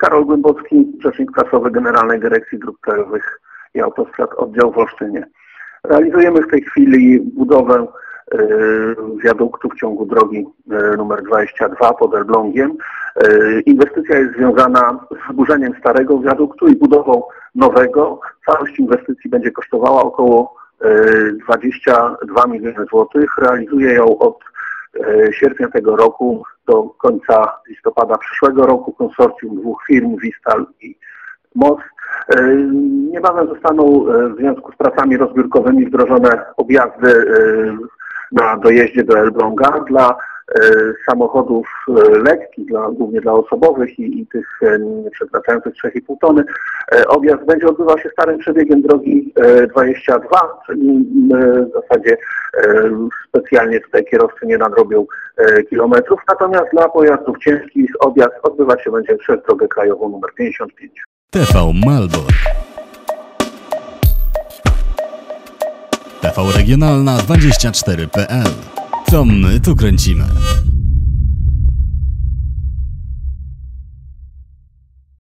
Karol Głębocki, rzecznik prasowy Generalnej Dyrekcji Dróg Krajowych i Autostrad Oddział w Olsztynie. Realizujemy w tej chwili budowę e, wiaduktu w ciągu drogi e, numer 22 pod Elblągiem. E, Inwestycja jest związana z wyburzeniem starego wiaduktu i budową nowego. Całość inwestycji będzie kosztowała około e, 22 miliony złotych. Realizuje ją od sierpnia tego roku do końca listopada przyszłego roku konsorcjum dwóch firm, Vistal i MOS. E, Niebawem zostaną e, w związku z pracami rozbiórkowymi wdrożone objazdy e, na dojeździe do Elbląga dla e, samochodów e, lekkich, dla, głównie dla osobowych i, i tych e, nie przekraczających 3,5 tony. E, Objazd będzie odbywał się starym przebiegiem drogi e, 22, czyli w zasadzie e, specjalnie tutaj kierowcy nie nadrobią e, kilometrów. Natomiast dla pojazdów ciężkich objazd odbywać się będzie przez drogę krajową numer 55. TV Malbork. TV Regionalna 24.pl. To my tu kręcimy.